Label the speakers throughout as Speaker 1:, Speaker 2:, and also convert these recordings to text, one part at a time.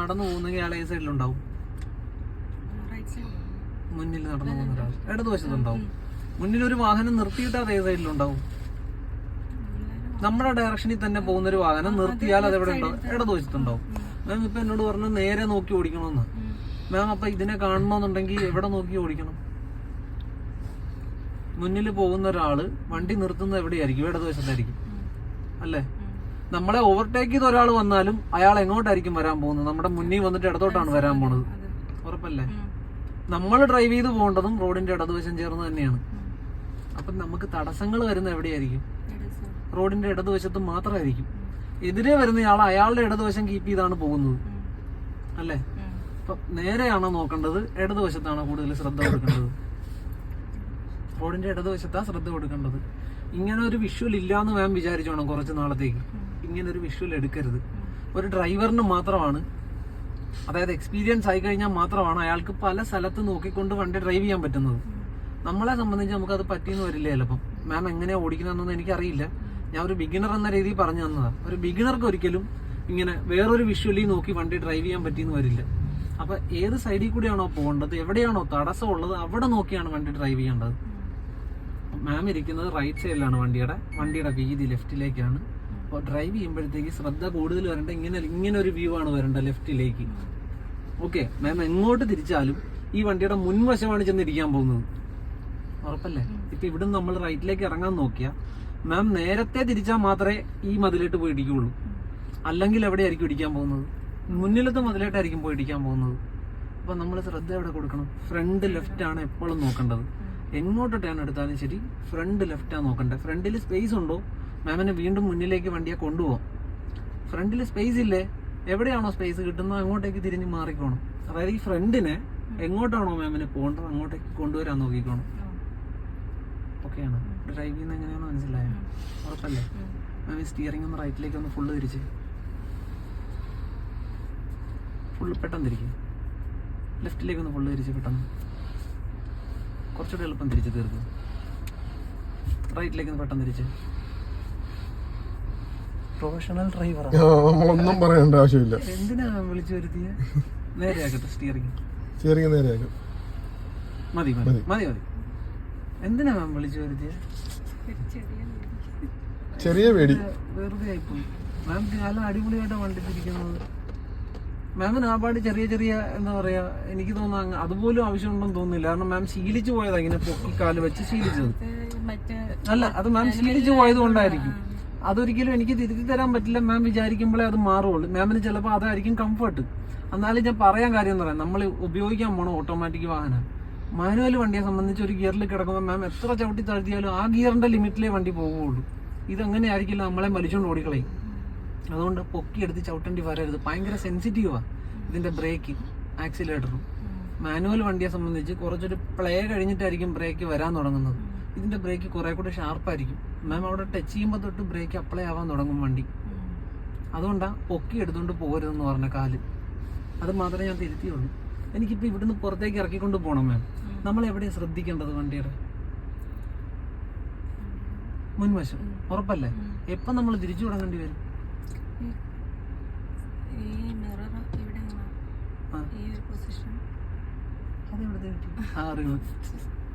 Speaker 1: നടന്നു പോകുന്നെങ്കിൽ അയാൾ ഏത് സൈഡിലുണ്ടാവും. മുന്നിൽ നടന്നു പോകുന്ന ഒരാൾ ഇടതുവശത്തുണ്ടാവും. മുന്നിൽ ഒരു വാഹനം നിർത്തിയിട്ട് അത് ഏ സൈഡിലുണ്ടാവും നമ്മുടെ ഡയറക്ഷനിൽ തന്നെ പോകുന്ന ഒരു വാഹനം നിർത്തിയാൽ അത് എവിടെ ഉണ്ടാവും ഇടതുവശത്തുണ്ടാവും. മാം ഇപ്പൊ എന്നോട് പറഞ്ഞു നേരെ നോക്കി ഓടിക്കണമെന്ന് മാം അപ്പൊ ഇതിനെ കാണണമെന്നുണ്ടെങ്കിൽ എവിടെ നോക്കി ഓടിക്കണം? മുന്നിൽ പോകുന്ന ഒരാൾ വണ്ടി നിർത്തുന്നത് എവിടെയായിരിക്കും? ഇടതുവശത്തായിരിക്കും. അല്ലേ? നമ്മളെ ഓവർടേക്ക് ചെയ്ത ഒരാൾ വന്നാലും അയാൾ എങ്ങോട്ടായിരിക്കും വരാൻ പോകുന്നത്? നമ്മുടെ മുന്നിൽ വന്നിട്ട് ഇടത്തോട്ടാണ് വരാൻ പോണത്. ഉറപ്പല്ലേ? നമ്മൾ ഡ്രൈവ് ചെയ്ത് പോകേണ്ടതും റോഡിന്റെ ഇടതുവശം ചേർന്ന് തന്നെയാണ്. അപ്പം നമുക്ക് തടസ്സങ്ങൾ വരുന്ന എവിടെയായിരിക്കും? റോഡിന്റെ ഇടതുവശത്ത് മാത്രമായിരിക്കും. എതിരെ വരുന്നയാൾ അയാളുടെ ഇടതുവശം കീപ്പ് ചെയ്താണ് പോകുന്നത്. അല്ലേ? അപ്പൊ നേരെയാണോ നോക്കേണ്ടത്? ഇടതുവശത്താണോ കൂടുതൽ ശ്രദ്ധ കൊടുക്കേണ്ടത്? റോഡിന്റെ ഇടതുവശത്താ ശ്രദ്ധ കൊടുക്കേണ്ടത്. ഇങ്ങനെ ഒരു വിഷ്വൽ ഇല്ലാന്ന് മാം വിചാരിച്ചോണം കുറച്ച് നാളത്തേക്ക്. ഇങ്ങനെ ഒരു വിഷ്വൽ എടുക്കരുത്. ഒരു ഡ്രൈവറിന് മാത്രമാണ് അതായത് എക്സ്പീരിയൻസ് ആയി കഴിഞ്ഞാൽ മാത്രമാണ് അയാൾക്ക് പല സ്ഥലത്ത് നോക്കിക്കൊണ്ട് വണ്ടി ഡ്രൈവ് ചെയ്യാൻ പറ്റുന്നത്. നമ്മളെ സംബന്ധിച്ച് നമുക്ക് അത് പറ്റിയെന്ന് വരില്ല ചിലപ്പം. മാം എങ്ങനെയാ ഓടിക്കുന്നതെന്നൊന്നും എനിക്കറിയില്ല. ഞാൻ ഒരു ബിഗിനർ എന്ന രീതിയിൽ പറഞ്ഞു തന്നതാണ് ഒരു ബിഗിനർക്ക് ഒരിക്കലും ഇങ്ങനെ വേറൊരു വിഷ്വലി നോക്കി വണ്ടി ഡ്രൈവ് ചെയ്യാൻ പറ്റിയെന്ന് വരില്ല. അപ്പൊ ഏത് സൈഡിൽ കൂടിയാണോ പോകേണ്ടത്? എവിടെയാണോ തടസ്സം ഉള്ളത്? അവിടെ നോക്കിയാണ് വണ്ടി ഡ്രൈവ് ചെയ്യേണ്ടത്. മാം ഇരിക്കുന്നത് റൈറ്റ് സൈഡിലാണ് വണ്ടിയുടെ. വണ്ടിയുടെ വീതി ലെഫ്റ്റിലേക്കാണ് അപ്പോൾ ഡ്രൈവ് ചെയ്യുമ്പോഴത്തേക്ക് ശ്രദ്ധ കൂടുതൽ വരേണ്ട ഇങ്ങനെ ഇങ്ങനെ ഒരു വ്യൂ ആണ് വരേണ്ടത് ലെഫ്റ്റിലേക്ക് ഓക്കെ മാം എങ്ങോട്ട് തിരിച്ചാലും ഈ വണ്ടിയുടെ മുൻവശമാണ് ചെന്നിരിക്കാൻ പോകുന്നത്. ഉറപ്പല്ലേ? ഇപ്പൊ ഇവിടുന്ന് നമ്മൾ റൈറ്റിലേക്ക് ഇറങ്ങാൻ നോക്കിയാ മാം നേരത്തെ തിരിച്ചാൽ മാത്രമേ ഈ മതിലിട്ട് പോയി ഇടിക്കുള്ളൂ അല്ലെങ്കിൽ എവിടെയായിരിക്കും ഇടിക്കാൻ പോകുന്നത്? മുന്നിലത്തെ മതിലായിട്ടായിരിക്കും പോയി ഇടിക്കാൻ പോകുന്നത്. അപ്പൊ നമ്മൾ ശ്രദ്ധ എവിടെ കൊടുക്കണം? ഫ്രണ്ട് ലെഫ്റ്റ് ആണ് എപ്പോഴും നോക്കേണ്ടത്. എങ്ങോട്ട് ടേൺ എടുത്താലും ശരി ഫ്രണ്ട് ലെഫ്റ്റാണ് നോക്കണ്ടത് ഫ്രണ്ടിൽ സ്പേസ് ഉണ്ടോ? മാമിനെ വീണ്ടും മുന്നിലേക്ക് വണ്ടിയെ കൊണ്ടുപോകും. ഫ്രണ്ടിൽ സ്പേസ് ഇല്ലേ? എവിടെയാണോ സ്പേസ് കിട്ടുന്നത്? അങ്ങോട്ടേക്ക് തിരിഞ്ഞ് മാറിക്കോണം. അതായത് ഈ ഫ്രണ്ടിനെ എങ്ങോട്ടാണോ മാമിന് പോകേണ്ടത് അങ്ങോട്ടേക്ക് കൊണ്ടുവരാൻ നോക്കിക്കോണം. ഓക്കെയാണ് ഡ്രൈവ് ചെയ്യുന്ന എങ്ങനെയാണോ മനസ്സിലായോ? ഉറപ്പല്ലേ? മാം സ്റ്റിയറിംഗ് ഒന്ന് റൈറ്റിലേക്ക് ഒന്ന് ഫുള്ള് തിരിച്ച്. ഫുള്ള് പെട്ടെന്ന് തിരിക്കും. ലെഫ്റ്റിലേക്ക് ഒന്ന് ഫുള്ള് തിരിച്ച് പെട്ടെന്ന്. കുറച്ചുകൂടി എളുപ്പം തിരിച്ച് തീർക്കും. റൈറ്റിലേക്ക് ഒന്ന് പെട്ടെന്ന് തിരിച്ച്. പ്രൊഫഷണൽ ഡ്രൈവറാണ്
Speaker 2: നമ്മളൊന്നും പറയേണ്ട ആവശ്യമില്ല.
Speaker 1: എന്തിനാ വിളിച്ചു വരുത്തിയ? നേരെ സ്റ്റിയറിംഗ്
Speaker 2: സ്റ്റിയറിംഗ് നേരെയാക്കും
Speaker 1: മതി മതി മതി. മതി എന്തിനാ മാം വിളിച്ചു വരുത്തിയ?
Speaker 2: ചെറിയ പേടി.
Speaker 1: വെറുതെ ആയിപ്പോയി. മാം കാലം അടിപൊളിയായിട്ടാ വണ്ടി തിരിക്കുന്നത്. മാമിന് ആ പാട് ചെറിയ ചെറിയ എന്താ പറയാ എനിക്ക് തോന്നുന്നു അതുപോലും ആവശ്യമുണ്ടെന്ന് തോന്നുന്നില്ല. കാരണം മാം ശീലിച്ചു പോയതാ ഇങ്ങനെ പൊക്കി കാൽ വെച്ച് ശീലിച്ചത്. അല്ല അത് മാം ശീലിച്ചു പോയത് കൊണ്ടായിരിക്കും അതൊരിക്കലും എനിക്ക് തിരുത്തി തരാൻ പറ്റില്ല. മാം വിചാരിക്കുമ്പോഴേ അത് മാറുള്ളൂ. മാമിന് ചിലപ്പോൾ അതായിരിക്കും കംഫർട്ട് എന്നാലും ഞാൻ പറയാൻ കാര്യം എന്ന് പറയാം. നമ്മൾ ഉപയോഗിക്കാൻ പോണ ഓട്ടോമാറ്റിക് വാഹനം. മാനുവൽ വണ്ടിയെ സംബന്ധിച്ച് ഒരു ഗിയറിൽ കിടക്കുമ്പോൾ മാം എത്ര ചവിട്ടി താഴ്ത്തിയാലും ആ ഗിയറിന്റെ ലിമിറ്റിലേ വണ്ടി പോകുള്ളൂ ഇതങ്ങനെ ആയിരിക്കില്ല നമ്മളെ വലിച്ചുകൊണ്ട് ഓടിക്കളയും. അതുകൊണ്ട് പൊക്കിയെടുത്ത് ചവിട്ടേണ്ടി വരരുത്. ഭയങ്കര സെൻസിറ്റീവാ ഇതിന്റെ ബ്രേക്ക് ആക്സിലേറ്ററും മാനുവൽ വണ്ടിയെ സംബന്ധിച്ച് കുറച്ചൊരു പ്ലേ കഴിഞ്ഞിട്ടായിരിക്കും ബ്രേക്ക് വരാൻ തുടങ്ങുന്നത്. ഇതിന്റെ ബ്രേക്ക് കുറെ കൂടെ ഷാർപ്പായിരിക്കും മാം അവിടെ ടച്ച് ചെയ്യുമ്പോൾ തൊട്ട് ബ്രേക്ക് അപ്ലൈ ആവാൻ തുടങ്ങും വണ്ടി. അതുകൊണ്ടാണ് പൊക്കി എടുത്തുകൊണ്ട് പോകരുതെന്ന് പറഞ്ഞ കാൽ. അത് മാത്രമേ ഞാൻ തിരുത്തിയുള്ളൂ. എനിക്കിപ്പോ ഇവിടുന്ന് പുറത്തേക്ക് ഇറക്കിക്കൊണ്ട് പോകണം മാം നമ്മൾ എവിടെയാണ് ശ്രദ്ധിക്കേണ്ടത് വണ്ടിയുടെ? മുൻവശം. ഉറപ്പല്ലേ? എപ്പം നമ്മൾ തിരിച്ചു തുടങ്ങേണ്ടി വരും?
Speaker 3: ഇവിടെ
Speaker 1: ആ.
Speaker 3: ഈ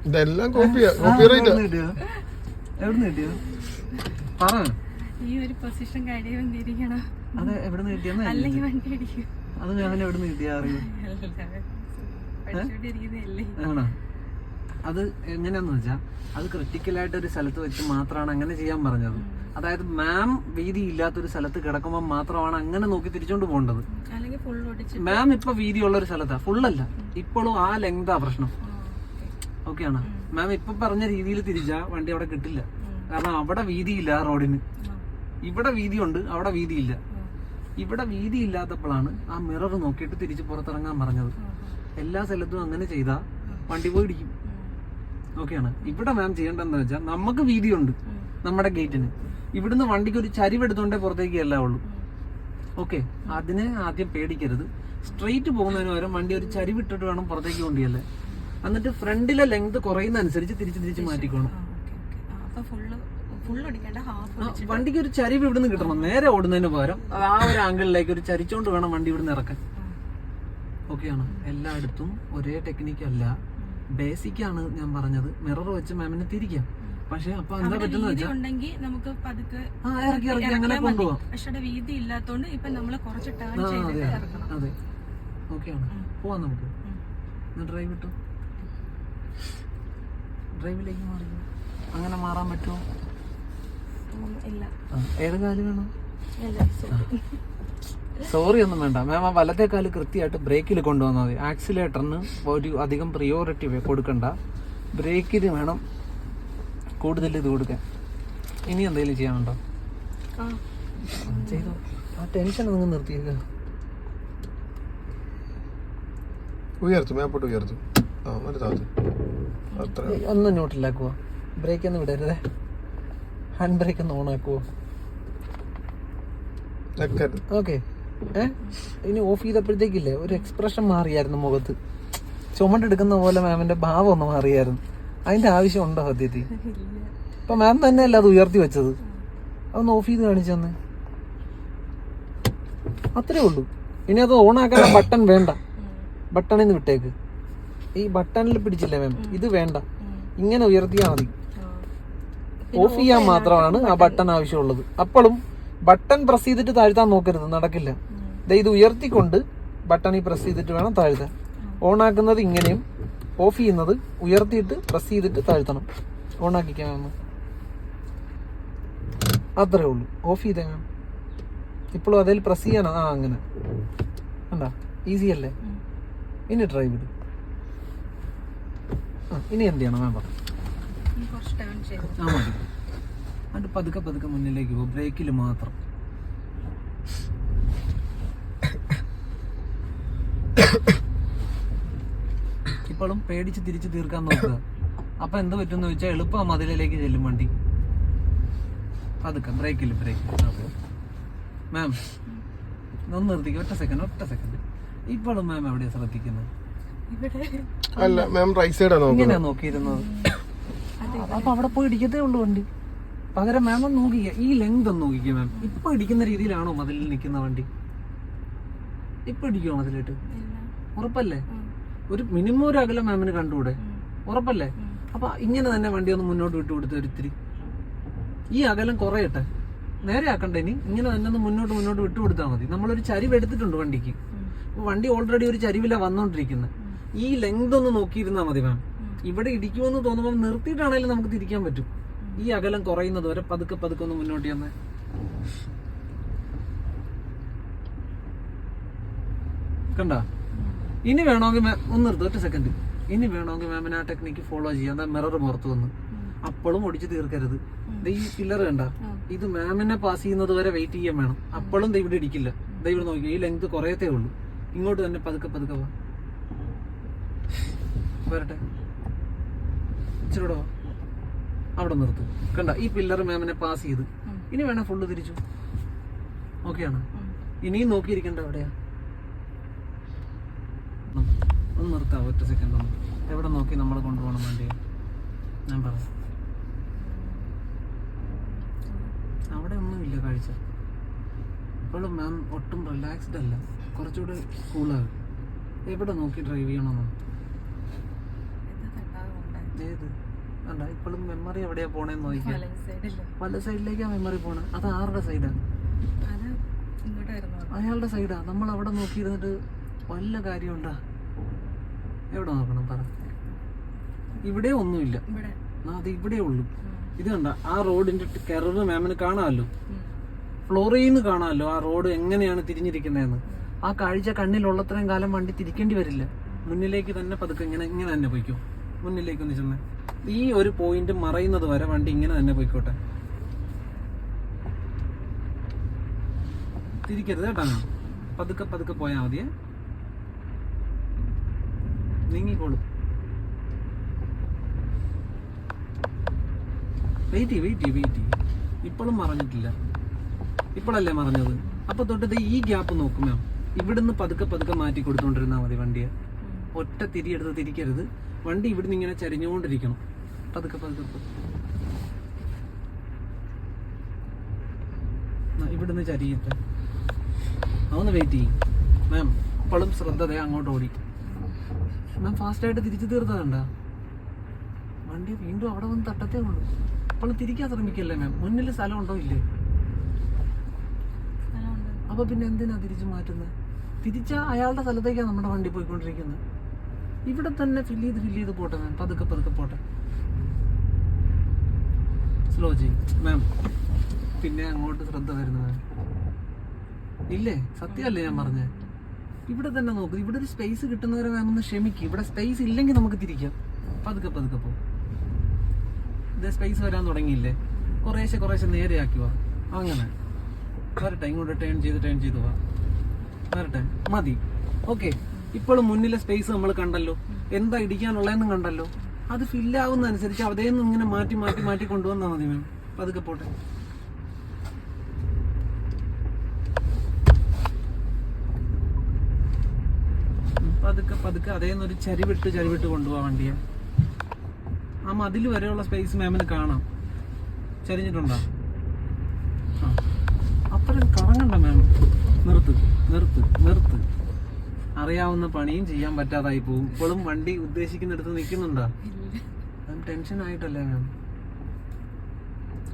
Speaker 2: ഇതെല്ലാം കോപ്പിയാ കോപ്പി റൈറ്റാ
Speaker 1: എവിടുന്ന് കിട്ടിയോ പറ.
Speaker 3: ഈ ഒരു പൊസിഷൻ കാര്യം വന്നിരിക്കണം?
Speaker 1: അത് എവിടുന്ന് കിട്ടിയെന്ന്
Speaker 3: അല്ലെങ്കിൽ വണ്ടി അടിക്കും.
Speaker 1: അത് ഞാൻ എവിടുന്ന് കിട്ടിയ
Speaker 3: പഠിച്ചോണ്ടിരിക്കുന്നതല്ലേ.
Speaker 1: ആണോ? അത് എങ്ങനെയാന്ന് വെച്ചാ അത് ക്രിട്ടിക്കലായിട്ട് ഒരു സ്ഥലത്ത് വെച്ച് മാത്രമാണ് അങ്ങനെ ചെയ്യാൻ പറഞ്ഞത്. അതായത് മാം വീതി ഇല്ലാത്തൊരു സ്ഥലത്ത് കിടക്കുമ്പോൾ മാത്രമാണ് അങ്ങനെ നോക്കി തിരിച്ചോണ്ട് പോകേണ്ടത്.
Speaker 3: അല്ലെങ്കിൽ ഫുൾ ഓടിച്ച്
Speaker 1: മാം ഇപ്പൊ വീതിയുള്ള ഒരു സ്ഥലത്താ ഫുള്ളല്ല ഇപ്പോഴും ആ ലെങ്താ പ്രശ്നം. ഓക്കെയാണ്? മാം ഇപ്പൊ പറഞ്ഞ രീതിയിൽ തിരിച്ചാ വണ്ടി അവിടെ കിട്ടില്ല. കാരണം അവിടെ വീതിയില്ല ആ റോഡിന്. ഇവിടെ വീതിയുണ്ട് അവിടെ വീതിയില്ല. ഇവിടെ വീതി ഇല്ലാത്തപ്പോഴാണ് ആ മിറർ നോക്കിയിട്ട് തിരിച്ച് പുറത്തിറങ്ങാൻ പറഞ്ഞത്. എല്ലാ സ്ഥലത്തും അങ്ങനെ ചെയ്താ വണ്ടി പോയി ഇടിക്കും. ഓക്കെയാണ്. ഇവിടെ മാം ചെയ്യേണ്ടതെന്ന് വെച്ചാൽ നമുക്ക് വീതിയുണ്ട് നമ്മുടെ ഗേറ്റിന്. ഇവിടുന്ന് വണ്ടിക്ക് ഒരു ചരിവെടുത്തോണ്ടേ പുറത്തേക്ക് അല്ല ഉള്ളൂ. ഓക്കെ. അതിനെ ആദ്യം പേടിക്കരുത്. സ്ട്രെയിറ്റ് പോകുന്നതിന് പകരം വണ്ടി ഒരു ചരിവിട്ടിട്ട് വേണം പുറത്തേക്ക് കൊണ്ടിയല്ലേ എന്നിട്ട് ഫ്രണ്ടിലെ ലെങ്ത് കുറയുന്ന അനുസരിച്ച് തിരിച്ച് തിരിച്ച്. മാറ്റിക്കോണം. വണ്ടിക്ക് ഒരു ചരിവ് ഇവിടുന്ന് കിട്ടണം. നേരെ ഓടുന്നതിന് പകരം ആ ഒരു ആംഗിളിലേക്ക് ഒരു ചരിച്ചോണ്ട് വേണം വണ്ടി ഇവിടുന്ന് ഇറക്കാൻ. ഓക്കെയാണ് എല്ലായിടത്തും ഒരേ ടെക്നിക്ക് അല്ല. ബേസിക് ആണ് ഞാൻ പറഞ്ഞത്. മിറർ വെച്ച് മാമിനെ തിരിക്കാം. പക്ഷെ അപ്പൊ എന്താ പറ്റുന്ന
Speaker 3: നമുക്ക് പതുക്കെ
Speaker 1: ഇറക്കി ഇറക്കി. അങ്ങനെ കൊണ്ടുപോകാം
Speaker 3: പക്ഷെ വീതി ഇല്ലാത്തോണ്ട് ഇപ്പൊ നമ്മൾ കുറച്ച് ടേൺ ചെയ്തിട്ട് ഇറക്കണം.
Speaker 1: അതെ. ഓക്കെയാണ്. പോവാം നമുക്ക്. ഡ്രൈവ് ഇട്ടു? ഡ്രൈവിലേക്ക് മാറി അങ്ങനെ മാറാൻ പറ്റുമോ?
Speaker 3: ഇല്ല.
Speaker 1: ഏത് കാൽ വേണം? സോറി ഒന്നും വേണ്ട. മാം ആ വലത്തെ കാൽ കൃത്യമായിട്ട് ബ്രേക്കിൽ കൊണ്ടുവന്നാൽ മതി. ആക്സിലേറ്ററിന് ഒരു അധികം പ്രിയോറിറ്റി കൊടുക്കണ്ട. ബ്രേക്കിന് വേണം. കൂടുതൽ ഇത് കൊടുക്കാൻ. ഇനി എന്തെങ്കിലും ചെയ്യാനുണ്ടോ?
Speaker 3: ആ.
Speaker 1: ചെയ്തോ. ആ ടെൻഷൻ നിങ്ങൾ നിർത്തിയേക്ക.
Speaker 2: ഉയർത്തു മേപ്പോട്ട് ഉയർത്തു. ആ ഒരു താത്തു അത്ര
Speaker 1: ഒന്ന് ന്യൂട്രലാക്കുവോ ബ്രേക്ക് ഒന്ന് വിടരുതേ. ഹാൻഡ് ബ്രേക്ക് ഒന്ന്
Speaker 2: ഓണാക്കുവോ
Speaker 1: ഓക്കെ ഏ? ഇനി ഓഫ് ചെയ്തപ്പോഴത്തേക്കില്ലേ ഒരു എക്സ്പ്രഷൻ മാറിയായിരുന്നു മുഖത്ത്. ചുമണ്ടെടുക്കുന്ന പോലെ മാമിന്റെ ഭാവം ഒന്ന് മാറിയായിരുന്നു. അതിന്റെ ആവശ്യം ഉണ്ടോ സത്യത്തിൽ? ഇപ്പൊ മാം തന്നെയല്ല അത് ഉയർത്തി വെച്ചത്? അതൊന്ന് ഓഫ് ചെയ്ത് കാണിച്ചെന്ന് അത്രേ ഉള്ളൂ. ഇനി അത് ഓൺ ആക്കാൻ ബട്ടൺ വേണ്ട. ബട്ടണിൽ നിന്ന് വിട്ടേക്ക്. ഈ ബട്ടണിൽ പിടിച്ചില്ല മാം ഇത് വേണ്ട. ഇങ്ങനെ ഉയർത്തിയാൽ മതി. ഓഫ് ചെയ്യാൻ മാത്രമാണ് ആ ബട്ടൺ. ആവശ്യമുള്ളത്. അപ്പോഴും ബട്ടൺ പ്രസ് ചെയ്തിട്ട് താഴ്ത്താൻ നോക്കരുത്. നടക്കില്ല. ഇത് ഉയർത്തിക്കൊണ്ട് ബട്ടൺ ഈ പ്രസ് ചെയ്തിട്ട് വേണം താഴ്ത്താൻ. ഓൺ ആക്കുന്നത് ഇങ്ങനെയും. ഓഫ് ചെയ്യുന്നത് ഉയർത്തിയിട്ട് പ്രസ് ചെയ്തിട്ട് താഴ്ത്തണം. ഓൺ ആക്കിക്കാമെന്ന് അത്രേ ഉള്ളൂ. ഓഫ് ചെയ്തേ മാം ഇപ്പോഴും അതിൽ പ്രസ് ചെയ്യാനാ ആ അങ്ങനെ. അല്ല ഈസി അല്ലേ? ഇനി ട്രൈ വിടും ആ ഇനി എന്ത് ചെയ്യണം?
Speaker 3: വേണ്ട
Speaker 1: ആ മതി. അത് പതുക്കെ പതുക്കെ മുന്നിലേക്ക് പോകും ബ്രേക്കിൽ മാത്രം. ഇപ്പോഴും പേടിച്ച് തിരിച്ച് തീർക്കാൻ നോക്കുക. അപ്പൊ എന്ത് പറ്റുമെന്ന് വെച്ചാൽ എളുപ്പം മതിലിലേക്ക് ചെല്ലും വണ്ടി. പതുക്കെ ബ്രേക്കിൽ ബ്രേക്കിൽ. മാം ഒന്ന് നിർത്തിക്കുക ഒറ്റ സെക്കൻഡ് ഒറ്റ സെക്കൻഡ് ഇപ്പോഴും മാം എവിടെയാണ് ശ്രദ്ധിക്കുന്നത്?
Speaker 2: അല്ല മാം റൈറ്റ് സൈഡാ
Speaker 1: ഇങ്ങനെയാ നോക്കിയിരുന്നത്. അപ്പൊ അവിടെ പോയി ഇടിക്കത്തേ ഉള്ളൂ വണ്ടി. പകരം മാം ഒന്ന് നോക്കിക്ക. ഈ ലെങ്ത് ഒന്ന് നോക്കിക്ക മാം ഇപ്പൊ ഇടിക്കുന്ന രീതിയിലാണോ മതിലിൽ നിൽക്കുന്ന വണ്ടി? ഇപ്പൊ ഇടിക്കുമോ മതിലിട്ട്? ഉറപ്പല്ലേ? ഒരു മിനിമം ഒരു അകലം മാമിന് കണ്ടുകൂടെ? ഉറപ്പല്ലേ. അപ്പൊ ഇങ്ങനെ തന്നെ വണ്ടി ഒന്ന് മുന്നോട്ട് വിട്ടു കൊടുത്ത ഒരിത്തിരി. ഈ അകലം കുറയട്ടെ. നേരെ ആക്കണ്ട ഇനി? ഇങ്ങനെ തന്നെ ഒന്ന് മുന്നോട്ട് മുന്നോട്ട് വിട്ടു കൊടുത്താൽ മതി. നമ്മളൊരു ചരിവ് എടുത്തിട്ടുണ്ട് വണ്ടിക്ക്. വണ്ടി ഓൾറെഡി ഒരു ചരിവില വന്നോണ്ടിരിക്കുന്നത് ഈ ലെങ്ത് ഒന്ന് നോക്കിയിരുന്നാ മതി മാം ഇവിടെ ഇടിക്കുമെന്ന് തോന്നുമ്പോൾ നിർത്തിയിട്ടാണെങ്കിലും നമുക്ക് തിരിക്കാൻ പറ്റും. ഈ അകലം കുറയുന്നത് വരെ പതുക്കെ പതുക്കെ ഒന്ന് മുന്നോട്ട് ചെന്ന്. കണ്ട? ഇനി വേണമെങ്കിൽ മാം ഒന്ന് നിർത്തും ഒറ്റ സെക്കൻഡ് ഇനി വേണമെങ്കിൽ മാമിന് ആ ടെക്നിക്ക് ഫോളോ ചെയ്യാം. എന്താ മിറർ പുറത്തു വന്ന്. അപ്പോഴും ഒടിച്ച് തീർക്കരുത്. ഈ പില്ലർ കണ്ട? ഇത് മാമിനെ പാസ് ചെയ്യുന്നത് വരെ വെയിറ്റ് ചെയ്യാൻ വേണം. അപ്പോഴും ദേ ഇവിടെ ഇടിക്കില്ല. ദൈവം നോക്കി ഈ ലെങ്ത് കുറയത്തേ ഉള്ളൂ. ഇങ്ങോട്ട് തന്നെ പതുക്കെ പതുക്കെ വാ. വരട്ടെ. ഇച്ചിരൂടെ വാ. അവിടെ നിർത്തും. കണ്ട ഈ പില്ലർ മാമിനെ പാസ് ചെയ്ത്. ഇനി വേണേ ഫുള്ള് തിരിച്ചു. ഓക്കെയാണ് ഇനിയും നോക്കിയിരിക്കണ്ട അവിടെയാ. ഒന്ന് നിർത്താം ഒറ്റ സെക്കൻഡ് ഒന്ന്. എവിടെ നോക്കി നമ്മൾ കൊണ്ടുപോകണം വേണ്ടി ഞാൻ പറഞ്ഞു അവിടെ ഒന്നുമില്ല കാഴ്ച. ഇപ്പോഴും മാം ഒട്ടും റിലാക്സ്ഡ് അല്ല. കുറച്ചുകൂടെ കൂളാകും എവിടെ നോക്കി ഡ്രൈവ് ചെയ്യണമെന്ന്? ഏത് അല്ല ഇപ്പോഴും മെമ്മറി എവിടെയാ പോണേന്ന് പല സൈഡിലേക്കാ മെമ്മറി പോണേ. അത് ആരുടെ സൈഡാ അയാളുടെ സൈഡാ നമ്മൾ അവിടെ നോക്കിയിരുന്നിട്ട് വല്ല കാര്യമുണ്ടാ? എവിടെ നോക്കണം? പറ. ഇവിടെ ഒന്നുമില്ല. അത് ഇവിടെ ഉള്ളു. ഇത് കണ്ട ആ റോഡിന്റെ കെറവ് മാമിന് കാണാമല്ലോ? ഫ്ലോറിന്ന് കാണാമല്ലോ ആ റോഡ് എങ്ങനെയാണ് തിരിഞ്ഞിരിക്കുന്നതെന്ന്. ആ കാഴ്ച കണ്ണിലുള്ളത്രയും കാലം വണ്ടി തിരിക്കേണ്ടി വരില്ല. മുന്നിലേക്ക് തന്നെ പതുക്കെ ഇങ്ങനെ ഇങ്ങനെ തന്നെ പോയിക്കോ. മുന്നിലേക്ക് ഒന്ന് ഈ ഒരു പോയിന്റ് മറയുന്നത് വരെ വണ്ടി ഇങ്ങനെ തന്നെ പോയിക്കോട്ടെ. തിരിക്കരുത് കേട്ടോ പതുക്കെ പതുക്കെ പോയാൽ മതിയേ. നീങ്ങിക്കോളും. വെയിറ്റ് വെയിറ്റ് വെയിറ്റ് ഇപ്പോഴും മറഞ്ഞിട്ടില്ല. ഇപ്പോഴല്ലേ മറഞ്ഞത്? അപ്പൊ തൊട്ടത് ഈ ഗ്യാപ്പ് നോക്കുമോ ഇവിടുന്ന് പതുക്കെ പതുക്കെ മാറ്റി കൊടുത്തോണ്ടിരുന്നാ മതി വണ്ടിയെ. ഒറ്റ തിരി എടുത്ത് തിരിക്കരുത്. വണ്ടി ഇവിടുന്ന് ഇങ്ങനെ ചരിഞ്ഞുകൊണ്ടിരിക്കണം. പതുക്കെ പതുക്കെ. ഇവിടുന്ന് ചരിയട്ടെ. അതൊന്ന് വെയിറ്റ് ചെയ്യും. മാം ഇപ്പോഴും ശ്രദ്ധ അങ്ങോട്ട് ഓടി. മാം ഫാസ്റ്റായിട്ട് തിരിച്ചു തീർത്തതണ്ട? വണ്ടി വീണ്ടും അവിടെ വന്ന് തട്ടത്തേ ഉള്ളൂ. അപ്പോൾ തിരിക്കാൻ ശ്രമിക്കല്ലേ മാം മുന്നിൽ സ്ഥലം ഉണ്ടോ ഇല്ലേ?
Speaker 3: സ്ഥലമുണ്ട്.
Speaker 1: അപ്പൊ പിന്നെ എന്തിനാ തിരിച്ചു മാറ്റുന്നത് തിരിച്ചാ അയാളുടെ സ്ഥലത്തേക്കാണ് നമ്മുടെ വണ്ടി പോയിക്കൊണ്ടിരിക്കുന്നത് ഇവിടെ തന്നെ ഫില്ല് ചെയ്ത് ഫില്ല് ചെയ്ത് പോട്ടെ മാം പതുക്കെ പതുക്കെ പോട്ടെ. സ്ലോ ചെയ്യും. മാം പിന്നെ അങ്ങോട്ട് ശ്രദ്ധ വരുന്നത് ഇല്ലേ? സത്യമല്ലേ ഞാൻ പറഞ്ഞേ? ഇവിടെ തന്നെ നോക്ക്. ഇവിടെ ഒരു സ്പേസ് കിട്ടുന്നവരെ മാം ഒന്ന് ക്ഷമിക്കും. ഇവിടെ സ്പേസ് ഇല്ലെങ്കിൽ നമുക്ക് തിരിക്കാം. പതുക്കെ പതുക്കെ പോ. ഇത് സ്പേസ് വരാൻ തുടങ്ങിയില്ലേ? കുറേശ്ശെ കുറേശ്ശെ നേരെയാക്കി വാ. അങ്ങനെ. വരട്ടെ ഇങ്ങോട്ട് ടേൺ ചെയ്ത് ടേൺ ചെയ്ത് വാ. വരട്ടെ. മതി. ഓക്കെ ഇപ്പോഴും മുന്നിലെ സ്പേസ് നമ്മൾ കണ്ടല്ലോ. എന്താ ഇടിക്കാനുള്ളതെന്നും കണ്ടല്ലോ. അത് ഫില്ലാവുന്ന അനുസരിച്ച് അതേ നിന്ന് ഇങ്ങനെ മാറ്റി മാറ്റി മാറ്റി കൊണ്ടുവന്നാൽ മതി മാം പതുക്കെ പോട്ടെ. പതുക്കെ പതുക്കെ അതേ ഒരു ചരിവിട്ട് ചരിവിട്ട് കൊണ്ടുപോവാ വണ്ടിയെ. ആ മതിൽ വരെയുള്ള സ്പേസ് മാമിന് കാണാം. ചരിഞ്ഞിട്ടുണ്ടോ? അത്രയും കറങ്ങണ്ട മാം നിർത്ത് നിർത്ത് നിർത്ത്. അറിയാവുന്ന പണിയും ചെയ്യാൻ പറ്റാതായി പോകും ഇപ്പോഴും വണ്ടി ഉദ്ദേശിക്കുന്നിടത്ത് നിൽക്കുന്നുണ്ടോ? ടെൻഷൻ ആയിട്ടല്ലേ മാം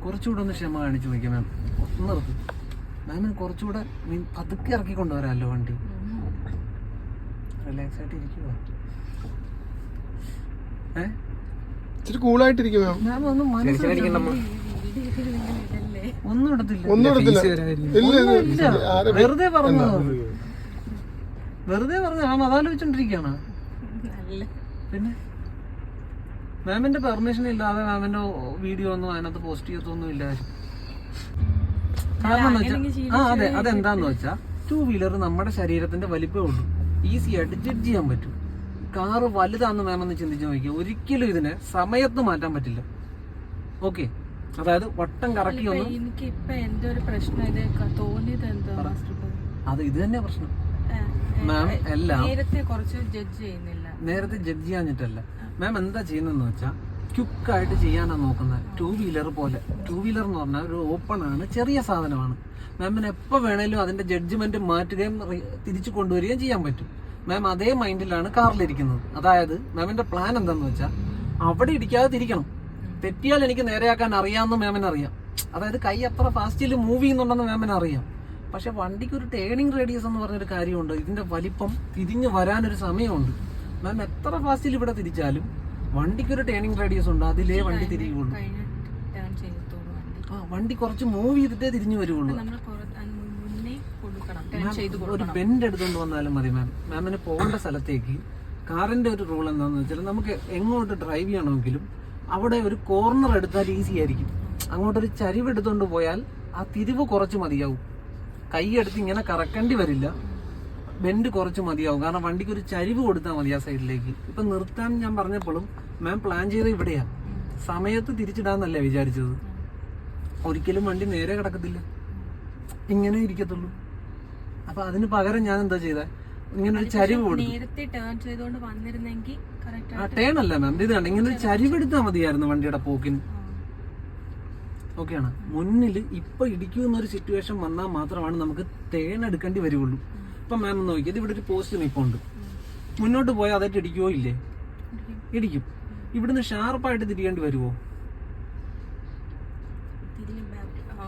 Speaker 1: കുറച്ചുകൂടെ ഒന്ന് ക്ഷമ കാണിച്ചു നോക്കിയാൽ മാം ഒന്ന് നിർത്ത്. മാമിന് കുറച്ചുകൂടെ മീൻ പതുക്കെ ഇറക്കി കൊണ്ടുവരാമല്ലോ വണ്ടി. റിലാക്സ് ആയിട്ട് ഇരിക്കുക
Speaker 2: കൂളായിട്ടിരിക്കും മാം
Speaker 1: ഒന്ന് മനസ്സിലാക്കി ഒന്നും ഇടത്തില്ല
Speaker 2: ഒന്നും
Speaker 1: വെറുതെ പറഞ്ഞു വെറുതെ പറഞ്ഞു മാം അതാലോചിച്ചോണ്ടിരിക്കാണ്. പിന്നെ? മാമിന്റെ പെർമിഷൻ ഇല്ലാതെ മാമിന്റെ വീഡിയോ ഒന്നും അതിനകത്ത് പോസ്റ്റ് ചെയ്തൊന്നും ഇല്ല. കാരണം ആ അതെ. അതെന്താന്ന് വെച്ചാ ടൂ വീലർ നമ്മുടെ ശരീരത്തിന്റെ വലിപ്പമേ ഉള്ളൂ. ഈസി ആയിട്ട് ജഡ്ജ് ചെയ്യാൻ പറ്റും. കാറ് വലുതാന്ന് ഒന്ന് ചിന്തിച്ച് നോക്കിയാൽ ഒരിക്കലും ഇതിനെ സമയത്ത് മാറ്റാൻ പറ്റില്ല. ഓക്കെ അതായത് വട്ടം കറക്കി
Speaker 3: എനിക്ക് ഇപ്പൊ എന്തോ ഒരു പ്രശ്നം ഇത് തോന്നിയത് എന്തോ
Speaker 1: അത് ഇത് തന്നെ പ്രശ്നം. മാം എല്ലാം
Speaker 3: നേരത്തെ കുറച്ച് ജഡ്ജ് ചെയ്യുന്നില്ല.
Speaker 1: നേരത്തെ ജഡ്ജ് ചെയ്യാഞ്ഞിട്ടല്ല. മാം എന്താ ചെയ്യുന്നതെന്ന് വെച്ചാൽ ക്യുക്കായിട്ട് ചെയ്യാനാണ് നോക്കുന്നത് ടു വീലർ പോലെ. ടു വീലർ എന്ന് പറഞ്ഞാൽ ഒരു ഓപ്പൺ ആണ് ചെറിയ സാധനമാണ്. മാമിന് എപ്പോൾ വേണേലും അതിന്റെ ജഡ്ജ്മെന്റ് മാറ്റുകയും തിരിച്ചു കൊണ്ടുവരികയും ചെയ്യാൻ പറ്റും. മാം അതേ മൈൻഡിലാണ് കാറിലിരിക്കുന്നത്. അതായത് മാമിന്റെ പ്ലാൻ എന്താന്ന് വെച്ചാൽ അവിടെ ഇടിക്കാതെ തിരിക്കണം. തെറ്റിയാൽ എനിക്ക് നേരെയാക്കാൻ അറിയാമെന്ന് മാമിന് അറിയാം. അതായത് കൈ അത്ര ഫാസ്റ്റിൽ മൂവ് ചെയ്യുന്നുണ്ടെന്ന് മാമിന് അറിയാം. പക്ഷെ വണ്ടിക്ക് ഒരു ടേണിംഗ് റേഡിയസ് എന്ന് പറഞ്ഞൊരു കാര്യമുണ്ട്. ഇതിന്റെ വലിപ്പം തിരിഞ്ഞു വരാനൊരു സമയമുണ്ട്. മാം എത്ര ഫാസ്റ്റിൽ ഇവിടെ തിരിച്ചാലും വണ്ടിക്ക് ഒരു ടേണിംഗ് റേഡിയസ് ഉണ്ട്. അതിലേ വണ്ടി
Speaker 3: വണ്ടി.
Speaker 1: ആ വണ്ടി കുറച്ച് മൂവ് ചെയ്തിട്ടേ തിരിഞ്ഞു വരുള്ളൂ ഒരു ബെൻഡ് എടുത്തുകൊണ്ട് വന്നാലും മതി മാം. മാമിന് പോകേണ്ട സ്ഥലത്തേക്ക് കാറിന്റെ ഒരു റൂൾ എന്താണെന്ന് വെച്ചാൽ നമുക്ക് എങ്ങോട്ട് ഡ്രൈവ് ചെയ്യണമെങ്കിലും അവിടെ ഒരു കോർണർ എടുത്താൽ ഈസി ആയിരിക്കും. അങ്ങോട്ടൊരു ചരിവ് എടുത്തുകൊണ്ട് പോയാൽ ആ തിരിവ് കുറച്ച് മതിയാവും. കൈ എടുത്ത് ഇങ്ങനെ കറക്കേണ്ടി വരില്ല. ബെൻഡ് കുറച്ച് മതിയാവും. കാരണം വണ്ടിക്ക് ഒരു ചരിവ് കൊടുത്താൽ മതി ആ സൈഡിലേക്ക്. ഇപ്പം നിർത്താൻ ഞാൻ പറഞ്ഞപ്പോഴും മാം പ്ലാൻ ചെയ്ത് ഇവിടെയാ. സമയത്ത് തിരിച്ചിടാന്നല്ലേ വിചാരിച്ചത്. ഒരിക്കലും വണ്ടി നേരെ കിടക്കത്തില്ല. ഇങ്ങനെ ഇരിക്കത്തുള്ളൂ. അപ്പൊ അതിന് പകരം ഞാൻ എന്താ ചെയ്തേ? ഇങ്ങനെ ഒരു ചരിവ് കൊടുത്തു. ആ ടേൺ അല്ല മാം. ഇത് കണ്ട? ഇങ്ങനെ ഒരു ചരിവ് എടുത്താൽ മതിയായിരുന്നു വണ്ടിയുടെ പോക്കിന്. ഓക്കെയാണ്. മുന്നിൽ ഇപ്പൊ ഇടിക്കുന്ന ഒരു സിറ്റുവേഷൻ വന്നാൽ മാത്രമാണ് നമുക്ക് തേൻ എടുക്കേണ്ടി വരുള്ളൂ. ഇപ്പൊ മാം ഒന്ന് നോക്കിയത് ഇവിടെ ഒരു പോസ്റ്റ് നിൽപ്പുണ്ട് മുന്നോട്ട് പോയാൽ അതായിട്ട് ഇടിക്കുവോ ഇല്ലേ? ഇടിക്കും. ഇവിടുന്ന് ഷാർപ്പായിട്ട് തിരിയേണ്ടി വരുമോ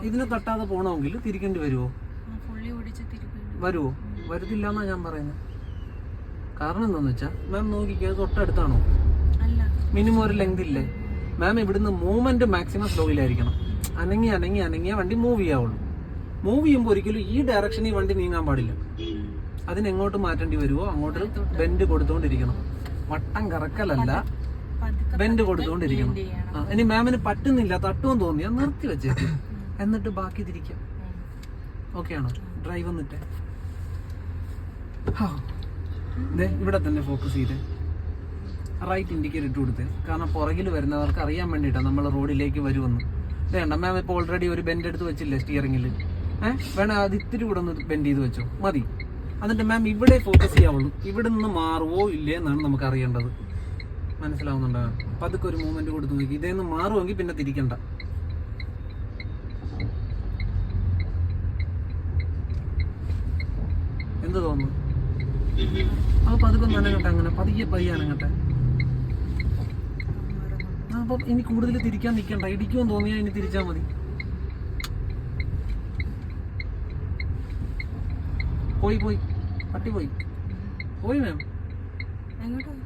Speaker 1: ഇതിനെ തട്ടാതെ പോകണമെങ്കിൽ തിരിക്കേണ്ടി വരുമോ വരുമോ വരത്തില്ല എന്നാ ഞാൻ പറയുന്നത് കാരണം എന്താന്ന് വെച്ചാൽ മാം നോക്കിക്കത് തൊട്ടടുത്താണോ? മിനിമം ഒരു ലെങ്ത് ഇല്ലേ? മാം ഇവിടുന്ന് മൂവ്മെന്റ് മാക്സിമം സ്ലോയിലായിരിക്കണം അനങ്ങി അനങ്ങി അനങ്ങിയ വണ്ടി മൂവ് ചെയ്യാവുള്ളൂ. മൂവ് ചെയ്യുമ്പോൾ ഒരിക്കലും ഈ ഡയറക്ഷനിൽ വണ്ടി നീങ്ങാൻ പാടില്ല. അതിനെങ്ങോട്ട് മാറ്റേണ്ടി വരുമോ അങ്ങോട്ട് ബെൻഡ് കൊടുത്തുകൊണ്ടിരിക്കണം വട്ടം കറക്കലല്ല ബെൻഡ് കൊടുത്തുകൊണ്ടിരിക്കണം. ആ, ഇനി മാമിന് പറ്റുന്നില്ല തട്ടുമെന്ന് തോന്നിയാൽ നിർത്തി വെച്ചേക്ക്. എന്നിട്ട് ബാക്കി തിരിക്കാം.
Speaker 3: ഓക്കെ
Speaker 1: ഓക്കെയാണോ ഡ്രൈവ് വന്നിട്ട്. ദേ ഇവിടെ തന്നെ ഫോക്കസ് ചെയ്തേ. റൈറ്റ് ഇൻഡിക്കേറ്റർ ഇട്ട് കൊടുത്തേ. കാരണം പുറകിൽ വരുന്നവർക്ക് അറിയാൻ വേണ്ടിയിട്ടാണ് നമ്മൾ റോഡിലേക്ക് വരുമെന്ന് വേണ്ട മാം ഇപ്പോൾ ഓൾറെഡി ഒരു ബെൻഡ് എടുത്ത് വെച്ചില്ലേ സ്റ്റിയറിംഗിൽ ഏഹ് വേണം അത് ഇത്തിരി കൂടെ ഒന്ന് ബെൻഡ് ചെയ്ത് വെച്ചോ. മതി. എന്നിട്ട് മാം ഇവിടെ ഫോക്കസ് ചെയ്യാവുള്ളൂ. ഇവിടെ നിന്ന് മാറുവോ ഇല്ലേ എന്നാണ് നമുക്ക് അറിയേണ്ടത്. മനസ്സിലാവുന്നുണ്ടോ? പതുക്കെ ഒരു മൂവ്മെന്റ് കൊടുത്ത് നോക്കി. ഇതേന്ന് മാറുമെങ്കിൽ പിന്നെ തിരിക്കണ്ട. എന്ത് തോന്നുന്നു? അപ്പൊ പതുക്കെ ഒന്ന് അനങ്ങട്ടെ അങ്ങനെ പതിയെ പതിയെ അനങ്ങട്ടെ. അപ്പൊ ഇനി കൂടുതൽ തിരിക്കാൻ നിൽക്കണ്ട. ഇടിക്കുമെന്ന് തോന്നിയാൽ ഇനി തിരിച്ചാൽ മതി. പോയി പോയി. പട്ടി പോയി. പോയി മാം.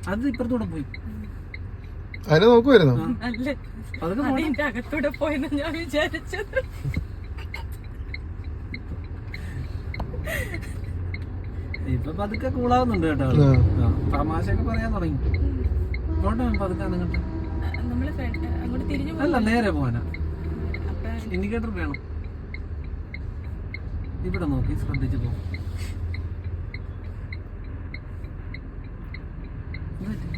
Speaker 1: അത് ഇപ്പുറത്തൂടെ പോയി.
Speaker 2: അതിനെ നോക്കുമായിരുന്നോ.
Speaker 3: അതിന്റെ അകത്തൂടെ പോയെന്ന് ഞാൻ വിചാരിച്ചത്.
Speaker 1: ഇപ്പൊ പതുക്കെ കൂളാവുന്നുണ്ട് കേട്ടോ. തമാശയൊക്കെ പറയാൻ തുടങ്ങി. പോട്ടെ പതുക്കെ അനങ്ങട്ടെ അല്ല നേരെ പോവാനാ
Speaker 3: അപ്പൊ
Speaker 1: ഇൻഡിക്കേറ്റർ വേണം. ഇവിടെ നോക്കി ശ്രദ്ധിച്ചു പോ. ഇത് പറ്റി.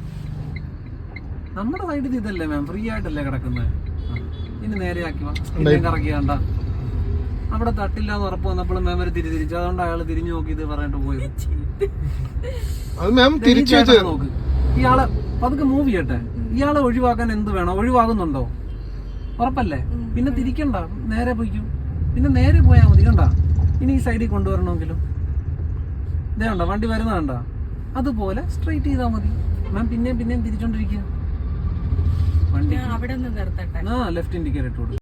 Speaker 1: നമ്മുടെ സൈഡിൽ ഇതല്ലേ മാം ഫ്രീ ആയിട്ടല്ലേ കിടക്കുന്നത് ഇനി നേരെ ആക്കി വാ. പിന്നെ കറക്കിയാണ്ട അവിടെ തട്ടില്ല എന്ന് ഉറപ്പ് വന്നപ്പോഴും മാം ഒരു തിരി തിരിച്ചു. അതുകൊണ്ട് അയാൾ തിരിഞ്ഞു നോക്കി ഇത് പറഞ്ഞിട്ട് പോയത്
Speaker 2: അത് മാം
Speaker 1: ദേ ഈ
Speaker 2: തിരിച്ചു
Speaker 1: നോക്ക്. ഇയാൾ പതുക്കെ മൂവ് ചെയ്യട്ടെ. ഇയാളെ ഒഴിവാക്കാൻ എന്ത് വേണം? ഒഴിവാകുന്നുണ്ടോ? ഉറപ്പല്ലേ? പിന്നെ തിരിക്കണ്ട. നേരെ പോയിക്കും. പിന്നെ നേരെ പോയാൽ മതി കണ്ട? ഇനി ഈ സൈഡിൽ കൊണ്ടുവരണമെങ്കിലും. ഇതേ കണ്ട വണ്ടി വരുന്ന കണ്ട? അതുപോലെ സ്ട്രെയിറ്റ് ചെയ്താൽ മതി. മാം പിന്നെയും പിന്നെയും തിരിച്ചോണ്ടിരിക്കുക. വണ്ടി ആ ലെഫ്റ്റ് ഇൻഡിക്കേറ്റർ ഇട്ട് കൊടുക്കും.